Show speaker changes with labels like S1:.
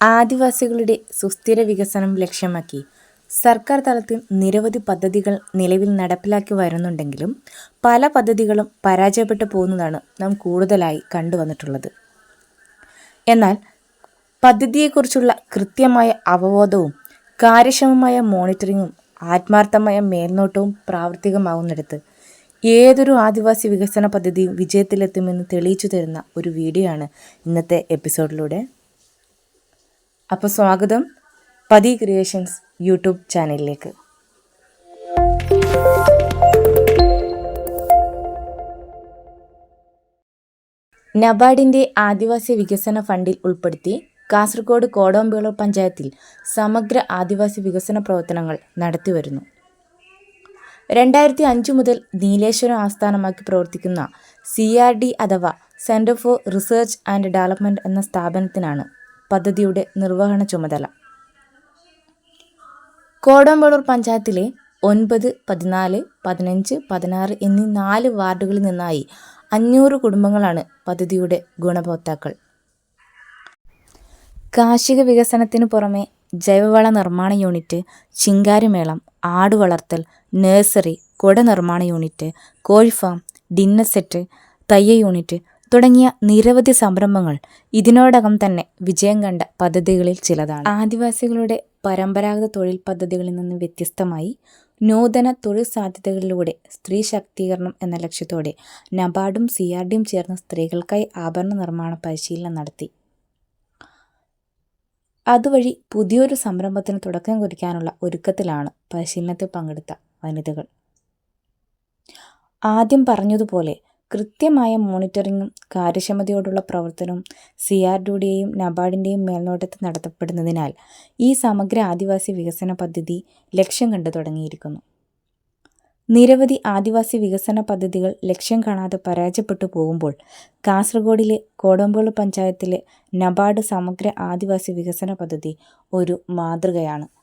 S1: ആദിവാസികളുടെ സുസ്ഥിര വികസനം ലക്ഷ്യമാക്കി സർക്കാർ തലത്തിൽ നിരവധി പദ്ധതികൾ നിലവിൽ നടപ്പിലാക്കി വരുന്നുണ്ടെങ്കിലും പല പദ്ധതികളും പരാജയപ്പെട്ടു പോകുന്നതാണ് നാം കൂടുതലായി കണ്ടുവന്നിട്ടുള്ളത്. എന്നാൽ പദ്ധതിയെക്കുറിച്ചുള്ള കൃത്യമായ അവബോധവും കാര്യക്ഷമമായ മോണിറ്ററിങ്ങും ആത്മാർത്ഥമായ മേൽനോട്ടവും പ്രാവർത്തികമാവുന്നിടത്ത് ഏതൊരു ആദിവാസി വികസന പദ്ധതിയും വിജയത്തിലെത്തുമെന്ന് തെളിയിച്ചു തരുന്ന ഒരു വീഡിയോ ആണ് ഇന്നത്തെ എപ്പിസോഡിലൂടെ. അപ്പോൾ സ്വാഗതം പതി ക്രിയേഷൻസ് യൂട്യൂബ് ചാനലിലേക്ക്. നബാർഡിന്റെ ആദിവാസി വികസന ഫണ്ടിൽ ഉൾപ്പെടുത്തി കാസർഗോഡ് കോടമ്പേളൂർ പഞ്ചായത്തിൽ സമഗ്ര ആദിവാസി വികസന പ്രവർത്തനങ്ങൾ നടത്തിവരുന്നു രണ്ടായിരത്തി അഞ്ച് മുതൽ നീലേശ്വരം ആസ്ഥാനമാക്കി പ്രവർത്തിക്കുന്ന സി ആർ ഡി അഥവാ centre for research and development എന്ന സ്ഥാപനത്തിനാണ് പദ്ധതിയുടെ നിർവഹണ ചുമതല. കോടമ്പളൂർ പഞ്ചായത്തിലെ ഒൻപത് പതിനാല് പതിനഞ്ച് പതിനാറ് എന്നീ നാല് വാർഡുകളിൽ നിന്നായി അഞ്ഞൂറ് കുടുംബങ്ങളാണ് പദ്ധതിയുടെ ഗുണഭോക്താക്കൾ. കാർഷിക വികസനത്തിനു പുറമെ ജൈവവള നിർമ്മാണ യൂണിറ്റ് ചിങ്കാരിമേളം ആടുവളർത്തൽ നഴ്സറി കുട നിർമ്മാണ യൂണിറ്റ് കോഴി ഫാം ഡിന്നർ സെറ്റ് തയ്യ യൂണിറ്റ് തുടങ്ങിയ നിരവധി സംരംഭങ്ങൾ ഇതിനോടകം തന്നെ വിജയം കണ്ട പദ്ധതികളിൽ ചിലതാണ്. ആദിവാസികളുടെ പരമ്പരാഗത തൊഴിൽ പദ്ധതികളിൽ നിന്ന് വ്യത്യസ്തമായി നൂതന തൊഴിൽ സാധ്യതകളിലൂടെ സ്ത്രീ ശാക്തീകരണം എന്ന ലക്ഷ്യത്തോടെ നബാർഡും സി ആർ ഡിയും ചേർന്ന് സ്ത്രീകൾക്കായി ആഭരണ നിർമ്മാണ പരിശീലനം നടത്തി. അതുവഴി പുതിയൊരു സംരംഭത്തിന് തുടക്കം കുറിക്കാനുള്ള ഒരുക്കത്തിലാണ് പരിശീലനത്തിൽ പങ്കെടുത്ത വനിതകൾ. ആദ്യം പറഞ്ഞതുപോലെ കൃത്യമായ മോണിറ്ററിങ്ങും കാര്യക്ഷമതയോടുള്ള പ്രവർത്തനവും സി ആർ ഡിയുടെയും നബാർഡിന്റെയും മേൽനോട്ടത്തിൽ നടത്തപ്പെടുന്നതിനാൽ ഈ സമഗ്ര ആദിവാസി വികസന പദ്ധതി ലക്ഷ്യം കണ്ടു തുടങ്ങിയിരിക്കുന്നു. നിരവധി ആദിവാസി വികസന പദ്ധതികൾ ലക്ഷ്യം കാണാതെ പരാജയപ്പെട്ടു പോകുമ്പോൾ കാസർഗോഡിലെ കോടമ്പോൾ പഞ്ചായത്തിലെ നബാർഡ് സമഗ്ര ആദിവാസി വികസന പദ്ധതി ഒരു മാതൃകയാണ്.